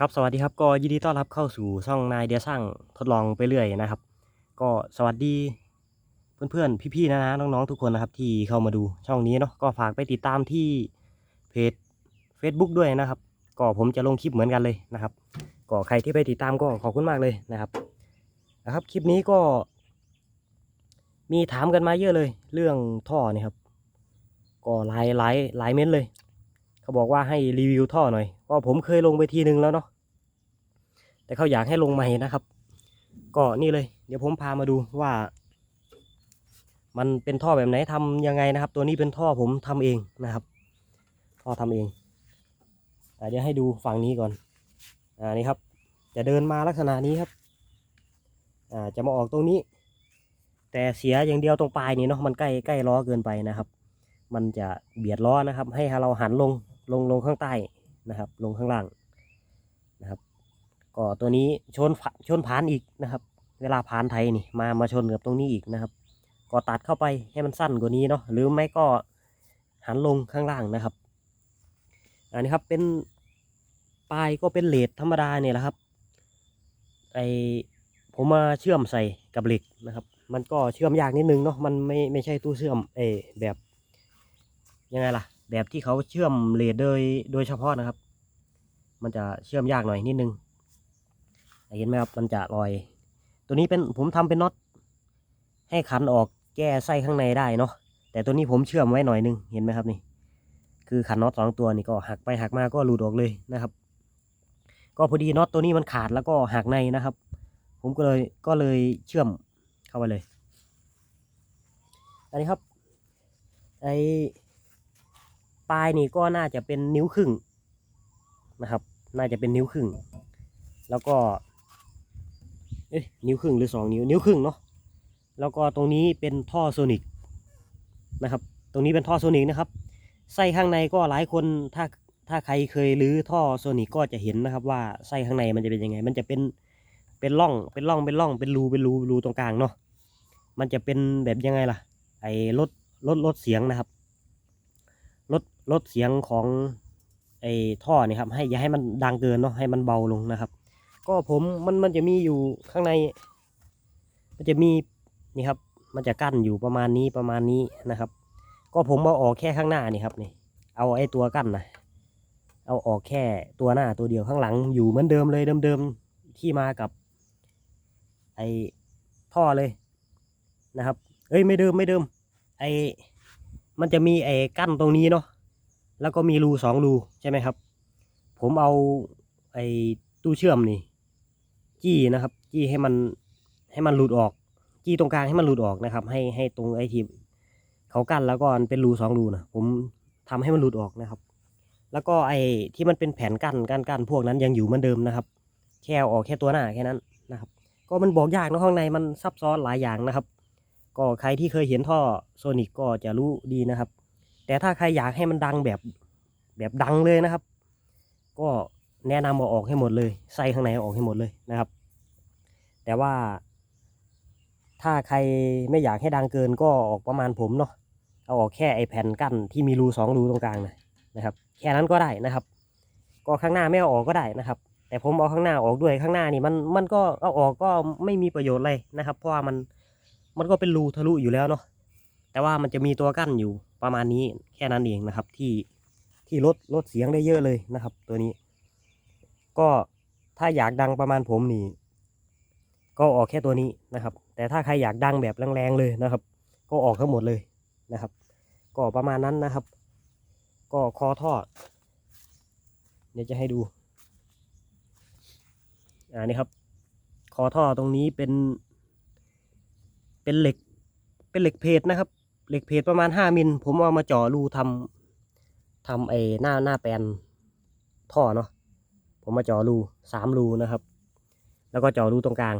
ครับสวัสดีครับก็ยินดีต้อนรับเข้าสู่ช่องนายเดียสร้างทดลองไปเรื่อยนะครับ ก็สวัสดีเพื่อนๆพี่ๆนะนะน้องๆทุกคนนะครับที่เข้ามาดูช่องนี้เนาะก็ฝากไปติดตามที่เพจ Facebook ด้วยนะครับ ก็ผมจะลงคลิปเหมือนกันเลยนะครับ ก็ใครที่ไปติดตามก็ขอบคุณมากเลยนะครับนะครับ คลิปนี้ก็ มีถามกันมาเยอะเลย เรื่องท่อนี่ครับ ก็หลายหลายหลายเม้นต์เลย เขาบอกว่าให้รีวิวท่อหน่อย ก็ผมเคยลงไปทีนึงแล้วเนาะแต่เขาอยากให้ลงใหม่นะครับ ก็นี่เลย เดี๋ยวผมพามาดูว่า มันเป็นท่อแบบไหนทำยังไงนะครับ ตัวนี้เป็นท่อผมทำเองนะครับ ท่อทำเองแต่เดี๋ยวให้ดูฝั่งนี้ก่อนอ่านี่ครับ จะเดินมาลักษณะนี้ครับอ่าจะมาออกตรงนี้ แต่เสียอย่างเดียวตรงปลายนี่เนาะมันใกล้ใกล้ล้อเกินไปนะครับ มันจะเบียดล้อนะครับ ให้เราหันลงลงลงข้างใต้ นะครับ ลงข้างล่างนะครับ ก็ตัวนี้ชนชนผานอีกนะครับ เวลาผานไทยนี่มามาชนกับตรงนี้อีกนะครับ ก็ตัดเข้าไปให้มันสั้นกว่านี้เนาะหรือไม่ก็หันลงข้างล่างนะครับ อันนี้ครับเป็นปลายก็เป็นเลดธรรมดาเนี่ยแหละครับไอผมมาเชื่อมใส่กับเหล็กนะครับ มันก็เชื่อมยากนิดนึงเนาะมันไม่ไม่ใช่ตู้เชื่อมเอแบบยังไงล่ะ แบบที่เขาเชื่อมเลดโดยโดยเฉพาะนะครับ มันจะเชื่อมยากหน่อยนิดนึงเห็นไหมครับมันจะลอย ตัวนี้เป็นผมทำเป็นน็อตให้ขันออกแก้ไส้ข้างในได้เนาะแต่ตัวนี้ผมเชื่อมไว้หน่อยนึงเห็นไหมครับนี่ คือขันน็อตสองตัวนี่ก็หักไปหักมาก็หลุดออกเลยนะครับ ก็พอดีน็อตตัวนี้มันขาดแล้วก็หักในนะครับ ผมก็เลยก็เลยเชื่อมเข้าไปเลย อันนี้ครับไอ ปลายนี่ก็น่าจะเป็นนิ้วครึ่งนะครับ น่าจะเป็นนิ้วครึ่ง แล้วก็ เอ๊ะนิ้วครึ่งหรือสองนิ้ว นิ้วครึ่งเนาะ แล้วก็ตรงนี้เป็นท่อโซนิกนะครับ ตรงนี้เป็นท่อโซนิกนะครับ ไส้ข้างในก็หลายคนถ้าถ้าใครเคยรื้อท่อโซนิกก็จะเห็นนะครับ ว่าไส้ข้างในมันจะเป็นยังไง มันจะเป็นเป็นร่อง เป็นร่อง เป็นร่อง เป็นรู เป็นรู รูตรงกลางเนาะ มันจะเป็นแบบยังไงล่ะ ไอ้ลดลดลดเสียงนะครับ ลดเสียงของไอ้ท่อนี่ครับ ให้อย่าให้มันดังเกินเนาะให้มันเบาลงนะครับ ก็ผมมันมันจะมีอยู่ข้างใน มันจะมีนี่ครับ มันจะกั้นอยู่ประมาณนี้ประมาณนี้นะครับ ก็ผมเอาออกแค่ข้างหน้านี่ครับนี่ เอาไอ้ตัวกั้นนะเอาออกแค่ตัวหน้าตัวเดียวข้างหลังอยู่เหมือนเดิมเลยเดิมๆที่มากับ ไอ้ท่อเลยนะครับ เอ้ยไม่เดิมไม่เดิม ไอ้มันจะมีไอ้กั้นตรงนี้เนาะ แล้วก็มีรูสองรูใช่ไหมครับ ผมเอาไอ้ตู้เชื่อมนี่ จี้นะครับ จี้ให้มันให้มันหลุดออก จี้ตรงกลางให้มันหลุดออกนะครับ ให้ให้ตรงไอ้ที่เขากั้นแล้วก็เป็นรูสองรูนะผมทำให้มันหลุดออกนะครับ แล้วก็ไอ้ที่มันเป็นแผ่นกั้นกั้นกั้นพวกนั้นยังอยู่เหมือนเดิมนะครับ แค่อออกแค่ตัวหน้าแค่นั้นนะครับ ก็มันบอกยากนะข้างในมันซับซ้อนหลายอย่างนะครับ ก็ใครที่เคยเห็นท่อโซนิกก็จะรู้ดีนะครับ แต่ถ้าใครอยากให้มันดังแบบแบบดังเลยนะครับ ก็แนะนำเอาออกให้หมดเลยใส่ข้างในอออกให้หมดเลยนะครับ แต่ว่า ถ้าใครไม่อยากให้ดังเกินก็ออกประมาณผมเนาะเอาออกแค่ไอแผ่นกั้นที่มีรูสองรูตรงกลางนะนะครับ แค่นั้นก็ได้นะครับ ก็ข้างหน้าไม่เอาออกก็ได้นะครับ แต่ผมเอาข้างหน้าออกด้วยข้างหน้านี่มันมันก็เอาออกก็ไม่มีประโยชน์เลยนะครับ เพราะว่ามันมันก็เป็นรูทะลุอยู่แล้วเนาะแต่ว่ามันจะมีตัวกั้นอยู่ ประมาณนี้แค่นั้นเองนะครับ ที่ที่ลดลดเสียงได้เยอะเลยนะครับ ตัวนี้ ก็ถ้าอยากดังประมาณผมนี่ ก็ออกแค่ตัวนี้นะครับ แต่ถ้าใครอยากดังแบบแรงๆเลยนะครับ ก็ออกทั้งหมดเลยนะครับ ก็ประมาณนั้นนะครับ ก็คอท่อเดี๋ยวจะให้ดูอ่านี่ครับ คอท่อตรงนี้เป็น เป็นเหล็กเป็นเหล็กเพจนะครับ เหล็กเพจประมาณห้ามิลผมเอามาเจาะรูทำทำไอ้หน้าหน้าแปลนท่อเนาะผมมาเจาะรูสามรูนะครับ แล้วก็เจาะรูตรงกลาง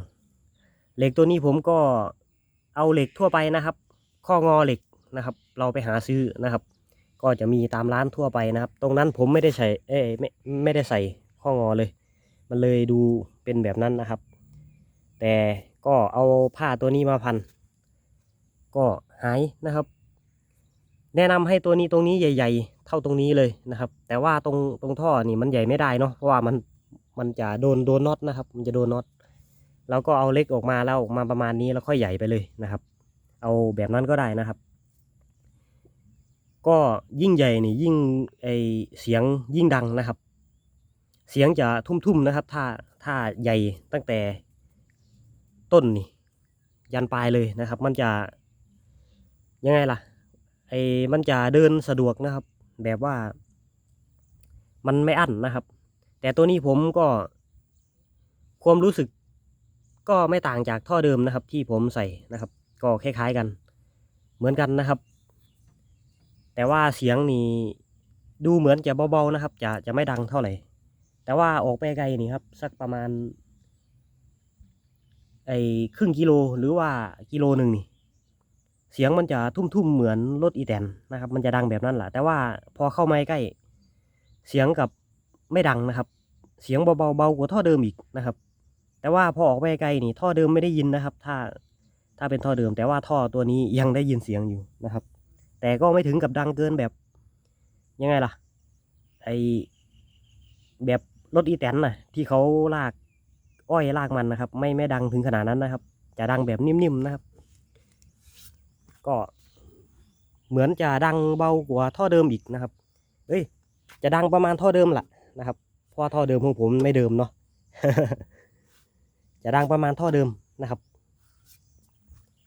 เหล็กตัวนี้ผมก็เอาเหล็กทั่วไปนะครับ ข้องอเหล็กนะครับ เราไปหาซื้อนะครับ ก็จะมีตามร้านทั่วไปนะครับ ตรงนั้นผมไม่ได้ใส่เอ้ไม่ไม่ได้ใส่ข้องอเลย มันเลยดูเป็นแบบนั้นนะครับ แต่ก็เอาผ้าตัวนี้มาพัน ก็ หายนะครับ แนะนำให้ตัวนี้ตรงนี้ใหญ่ ๆ เท่าตรงนี้เลยนะครับ แต่ว่าตรงตรงท่อนี่มันใหญ่ไม่ได้เนาะเพราะว่ามันมันจะโดนโดนน็อตนะครับ มันจะโดนน็อตเราก็เอาเล็กออกมาแล้วออกมาประมาณนี้แล้วค่อยใหญ่ไปเลยนะครับ เอาแบบนั้นก็ได้นะครับ ก็ยิ่งใหญ่นี่ยิ่งไอเสียงยิ่งดังนะครับ เสียงจะทุ่มๆนะครับ ถ้าถ้าใหญ่ตั้งแต่ต้นนี่ยันปลายเลยนะครับ มันจะ ยังไงล่ะ ไอ้มันจะเดินสะดวกนะครับ แบบว่า มันไม่อั้นนะครับ แต่ตัวนี้ผมก็ ความรู้สึก ก็ไม่ต่างจากท่อเดิมนะครับ ที่ผมใส่นะครับ ก็คล้ายๆกัน เหมือนกันนะครับ แต่ว่าเสียงนี่ดูเหมือนจะเบาๆนะครับ จะจะไม่ดังเท่าไหร่ แต่ว่าออกไปไกลนี่ครับ สักประมาณ ไอ้ครึ่งกิโลหรือว่ากิโลหนึ่งนี่ เสียงมันจะทุ่มๆเหมือนรถอีแตนนะครับ มันจะดังแบบนั้นแหละแต่ว่าพอเข้ามาใกล้ เสียงกับไม่ดังนะครับ เสียงเบาๆเบากว่าท่อเดิมอีกนะครับ แต่ว่าพอออกไปไกลนี่ท่อเดิมไม่ได้ยินนะครับ ถ้าถ้าเป็นท่อเดิม แต่ว่าท่อตัวนี้ยังได้ยินเสียงอยู่นะครับ แต่ก็ไม่ถึงกับดังเกินแบบยังไงล่ะไอแบบรถอีแตนน่ะ ที่เขาลากอ้อยลากมันนะครับ ไม่ไม่ดังถึงขนาดนั้นนะครับ จะดังแบบนิ่มๆนะครับ ก็เหมือนจะดังเบากว่าท่อเดิมอีกนะครับ เอ้ย จะดังประมาณท่อเดิมแหละนะครับ เพราะท่อเดิมของผมไม่เดิมเนาะ จะดังประมาณท่อเดิมนะครับ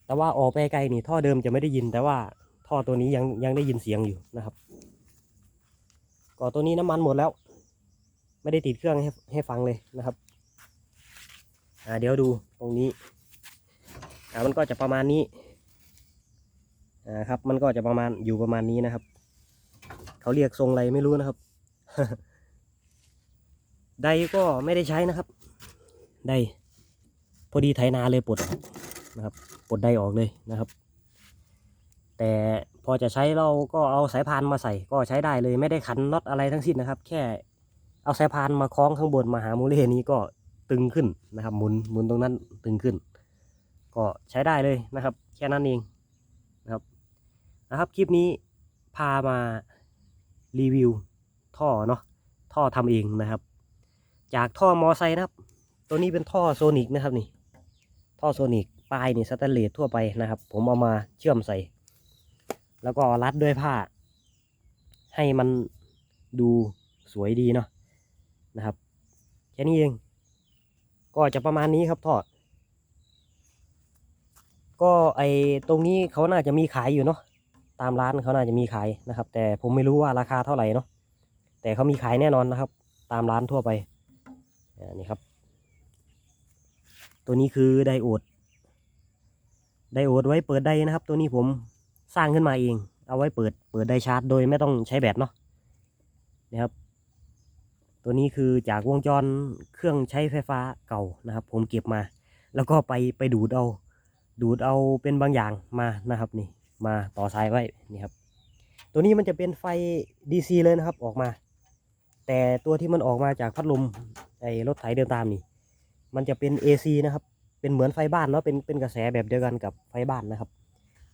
แต่ว่าออกไปไกลนี่ท่อเดิมจะไม่ได้ยิน แต่ว่าท่อตัวนี้ยังยังได้ยินเสียงอยู่นะครับ ก็ตัวนี้น้ำมันหมดแล้ว ไม่ได้ติดเครื่องให้ให้ฟังเลยนะครับ อ่าเดี๋ยวดูตรงนี้ อ่ามันก็จะประมาณนี้ อ่าครับ มันก็จะประมาณอยู่ประมาณนี้นะครับ เขาเรียกทรงอะไรไม่รู้นะครับ ไดก็ไม่ได้ใช้นะครับ ไดพอดีไถนาเลยปลดนะครับปลดไดออกเลยนะครับ แต่พอจะใช้เราก็เอาสายพานมาใส่ก็ใช้ได้เลยไม่ได้ขันน็อตอะไรทั้งสิ้นนะครับ แค่เอาสายพานมาคล้องข้างบนมาหามูเลนี้ก็ตึงขึ้นนะครับหมุนหมุนตรงนั้นตึงขึ้น ก็ใช้ได้เลยนะครับ แค่นั้นเอง นะครับ คลิปนี้พามารีวิวท่อเนาะท่อทำเองนะครับ จากท่อมอไซค์นะครับ ตัวนี้เป็นท่อโซนิกนะครับนี่ ท่อโซนิกปลายนี่สแตนเลสทั่วไปนะครับ ผมเอามาเชื่อมใส่ แล้วก็รัดด้วยผ้า ให้มันดูสวยดีเนาะนะครับแค่นี้เอง ก็จะประมาณนี้ครับท่อก็ไอตรงนี้เขาน่าจะมีขายอยู่เนาะ ตามร้านเขาน่าจะมีขายนะครับ แต่ผมไม่รู้ว่าราคาเท่าไหร่เนาะแต่เขามีขายแน่นอนนะครับ ตามร้านทั่วไปนี่ครับ ตัวนี้คือไดโอดไดโอดไว้เปิดได้นะครับ ตัวนี้ผมสร้างขึ้นมาเอง เอาไว้เปิดเปิดไดชาร์จ โดยไม่ต้องใช้แบตเนาะนะครับ ตัวนี้คือจากวงจรเครื่องใช้ไฟฟ้าเก่านะครับ ผมเก็บมา แล้วก็ไปไปดูดเอา ดูดเอาเป็นบางอย่างมานะครับนี่ มาต่อสายไว้นี่ครับ ตัวนี้มันจะเป็นไฟ DC เลยนะครับออกมา แต่ตัวที่มันออกมาจากพัดลมไอ้รถไถเดินตามนี่ มันจะเป็น AC นะครับ เป็นเหมือนไฟบ้านเนาะเป็นเป็นกระแสแบบเดียวกันกับไฟบ้านนะครับ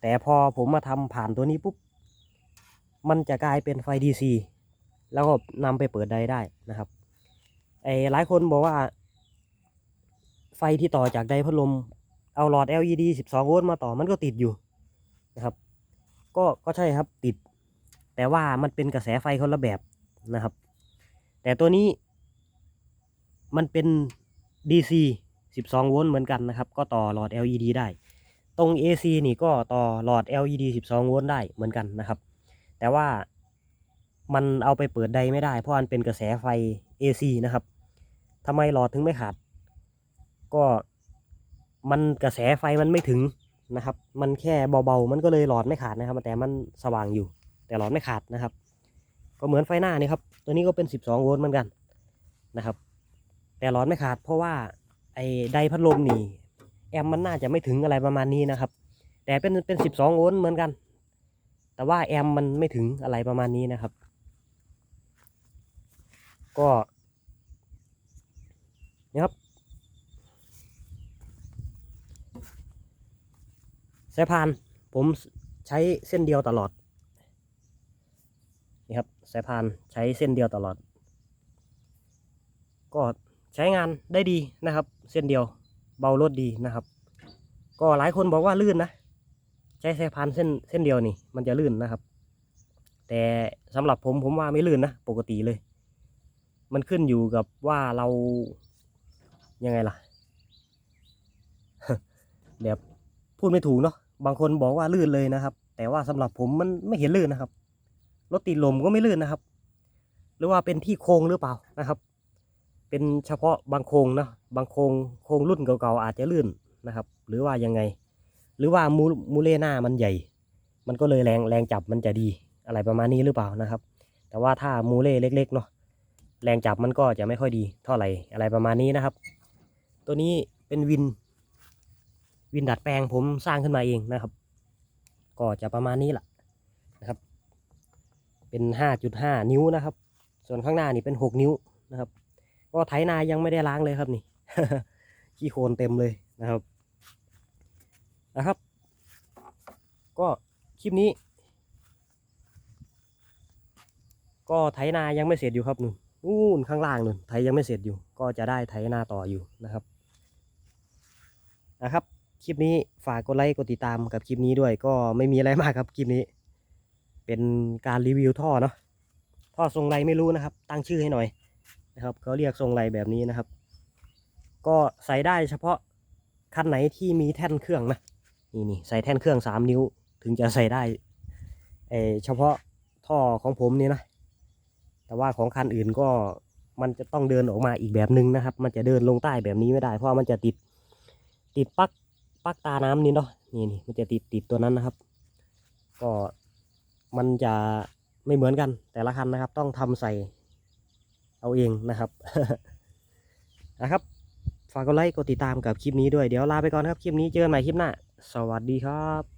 แต่พอผมมาทำผ่านตัวนี้ปุ๊บมันจะกลายเป็นไฟ DC แล้วก็นำไปเปิดได้ได้นะครับไอ้หลายคนบอกว่า ไฟที่ต่อจากไดพัดลมเอาหลอด LED 12 โวลต์มาต่อมันก็ติดอยู่ นะครับ ก็ก็ใช่ครับติด แต่ว่ามันเป็นกระแสไฟคนละแบบนะครับ แต่ตัวนี้มันเป็น DC 12 โวลต์เหมือนกันนะครับ ก็ต่อหลอด LED ได้ ตรง AC นี่ก็ต่อหลอด LED 12 โวลต์ได้เหมือนกันนะครับ แต่ว่ามันเอาไปเปิดไดไม่ได้ เพราะมันเป็นกระแสไฟ AC นะครับทำไมหลอดถึงไม่ขาด ก็มันกระแสไฟมันไม่ถึง นะครับ มันแค่เบาๆ มันก็เลยหลอดไม่ขาดนะครับแต่มันสว่างอยู่ แต่หลอดไม่ขาดนะครับ ก็เหมือนไฟหน้านี่ครับ ตัวนี้ก็เป็น 12 โวลต์เหมือนกันนะครับ แต่หลอดไม่ขาดเพราะว่าไอ้ไดพัดลมนี่แอมมันน่าจะไม่ถึงอะไรประมาณนี้นะครับ แต่เป็นเป็น 12 โวลต์เหมือนกัน แต่ว่าแอมมันไม่ถึงอะไรประมาณนี้นะครับ ก็นี่ครับ สายพานผมใช้เส้นเดียวตลอดนี่ครับสายพานใช้เส้นเดียวตลอด ก็ใช้งานได้ดีนะครับ เส้นเดียวเบารถดีนะครับ ก็หลายคนบอกว่าลื่นนะ ใช้สายพานเส้นเส้นเดียวนี่ มันจะลื่นนะครับ แต่สำหรับผมผมว่าไม่ลื่นนะปกติเลย มันขึ้นอยู่กับว่าเรายังไงล่ะ แบบพูดไม่ถูกเนาะ บางคนบอกว่าลื่นเลยนะครับ แต่ว่าสำหรับผมมันไม่เห็นลื่นนะครับรถติดลมก็ไม่ลื่นนะครับ หรือว่าเป็นที่โค้งหรือเปล่านะครับ เป็นเฉพาะบางโค้งนะบางโค้งโค้งรุ่นเก่าๆอาจจะลื่นนะครับ หรือว่ายังไง หรือว่ามูมูเลหน้ามันใหญ่ มันก็เลยแรงแรงจับมันจะดีอะไรประมาณนี้หรือเปล่านะครับ แต่ว่าถ้ามูเล่เล็กๆเนาะแรงจับมันก็จะไม่ค่อยดีเท่าไหร่อะไรประมาณนี้นะครับ ตัวนี้เป็นวิน วินดัดแปลงผมสร้างขึ้นมาเองนะครับ ก็จะประมาณนี้แหละนะครับ เป็นห้าจุดห้านิ้วนะครับ ส่วนข้างหน้านี่เป็นหกนิ้วนะครับ ก็ไถนายังไม่ได้ล้างเลยครับนี่ขี้โคลนเต็มเลยนะครับนะครับ ก็คลิปนี้ ก็ไถนายังไม่เสร็จอยู่ครับนู่นนู่นข้างล่างนู่นไถยังไม่เสร็จอยู่ ก็จะได้ไถนาต่ออยู่นะครับนะครับ คลิปนี้ฝากกดไลค์กดติดตามกับคลิปนี้ด้วย ก็ไม่มีอะไรมากครับคลิปนี้ เป็นการรีวิวท่อเนาะท่อทรงไรไม่รู้นะครับ ตั้งชื่อให้หน่อยนะครับเขาเรียกทรงไรแบบนี้นะครับ ก็ใส่ได้เฉพาะคันไหนที่มีแท่นเครื่องนะนี่นี่ใส่แท่นเครื่องสามนิ้ว ถึงจะใส่ได้เอเฉพาะท่อของผมนี่นะแต่ว่าของคันอื่นก็มันจะต้องเดินออกมาอีกแบบหนึ่งนะครับ มันจะเดินลงใต้แบบนี้ไม่ได้ เพราะมันจะติดติดปลั๊ก ปักตาน้ำนี่เนาะนี่นี่มันจะติดติดตัวนั้นนะครับ ก็มันจะไม่เหมือนกัน แต่ละคันนะครับ ต้องทำใส่เอาเองนะครับนะครับฝากกดไลค์กดติดตามกับคลิปนี้ด้วยเดี๋ยวลาไปก่อนครับคลิปนี้เจอกันใหม่คลิปหน้าสวัสดีครับ